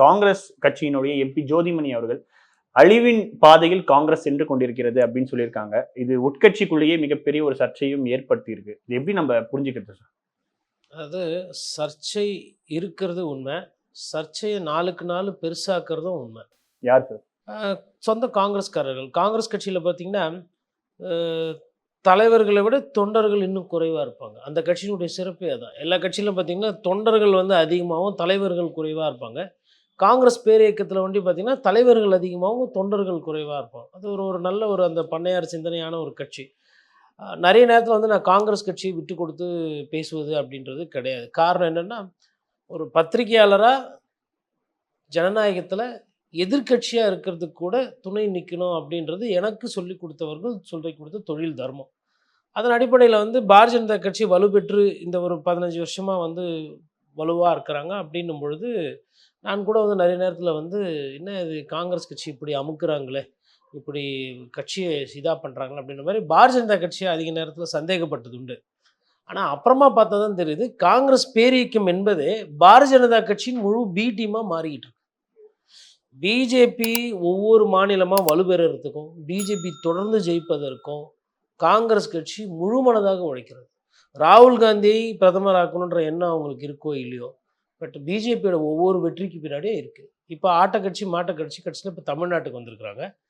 காங்கிரஸ் கட்சியினுடைய எம்பி ஜோதிமணி அவர்கள் அழிவின் பாதையில் காங்கிரஸ் சென்று கொண்டிருக்கிறது அப்படின்னு சொல்லியிருக்காங்க. இது உட்கட்சிக்குள்ளேயே மிகப்பெரிய ஒரு சர்ச்சையும் ஏற்படுத்தி இருக்கு இது எப்படி நம்ம புரிஞ்சுக்கிறது சார்? அது சர்ச்சை இருக்கிறது உண்மை. சர்ச்சையை நாளுக்கு நாள் பெருசாக்குறதும் உண்மை. யார் சார்? சொந்த காங்கிரஸ்காரர்கள். காங்கிரஸ் கட்சியில் பார்த்தீங்கன்னா தலைவர்களை விட தொண்டர்கள் இன்னும் குறைவாக இருப்பாங்க. அந்த கட்சியினுடைய சிறப்பே அதான். எல்லா கட்சியிலும் பார்த்தீங்கன்னா தொண்டர்கள் வந்து அதிகமாகவும் தலைவர்கள் குறைவாக இருப்பாங்க. காங்கிரஸ் பேரியக்கத்தில் வந்து பார்த்தீங்கன்னா தலைவர்கள் அதிகமாகவும் தொண்டர்கள் குறைவாக இருப்பாங்க அது ஒரு ஒரு நல்ல ஒரு அந்த பண்ணையார் சிந்தனையான ஒரு கட்சி. நிறைய நேரத்தில் வந்து நான் காங்கிரஸ் கட்சியை விட்டு கொடுத்து பேசுவது அப்படின்றது கிடையாது. காரணம் என்னென்னா ஒரு பத்திரிகையாளராக ஜனநாயகத்தில் எதிர்க்கட்சியாக இருக்கிறதுக்கு கூட துணை நிற்கணும் அப்படின்றது எனக்கு சொல்லி கொடுத்தவர்கள் சொல்லி கொடுத்த தொழில் தர்மம். அதன் அடிப்படையில் வந்து பாரதிய ஜனதா கட்சி வலுப்பெற்று இந்த ஒரு பதினஞ்சு வருஷமாக வந்து வலுவாக இருக்கிறாங்க. அப்படின்னும் பொழுது நான் கூட வந்து நிறைய நேரத்தில் வந்து என்ன இது காங்கிரஸ் கட்சி இப்படி அமுக்குறாங்களே? இப்படி கட்சியை இதாக பண்ணுறாங்களே அப்படின்ற மாதிரி பாரதிய ஜனதா கட்சியை அதிக நேரத்தில் சந்தேகப்பட்டது உண்டு. ஆனால் அப்புறமா பார்த்தா தான் தெரியுது காங்கிரஸ் பேரியக்கம் என்பதே பாரதிய ஜனதா கட்சியின் முழு பி டீமாக மாறிக்கிட்டு இருக்கு. பிஜேபி ஒவ்வொரு மாநிலமாக வலுப்பெறறதுக்கும் பிஜேபி தொடர்ந்து ஜெயிப்பதற்கும் காங்கிரஸ் கட்சி முழு மனதாக உழைக்கிறது. ராகுல் காந்தியை பிரதமராக்கணுன்ற எண்ணம் அவங்களுக்கு இருக்கோ இல்லையோ பட் பிஜேபியோட ஒவ்வொரு வெற்றிக்கு பின்னாடியே இருக்குது இப்போ ஆட்டக்கட்சி மாட்டக்கட்சி கட்சி கட்சியில் இப்போ தமிழ்நாட்டுக்கு வந்திருக்கிறாங்க.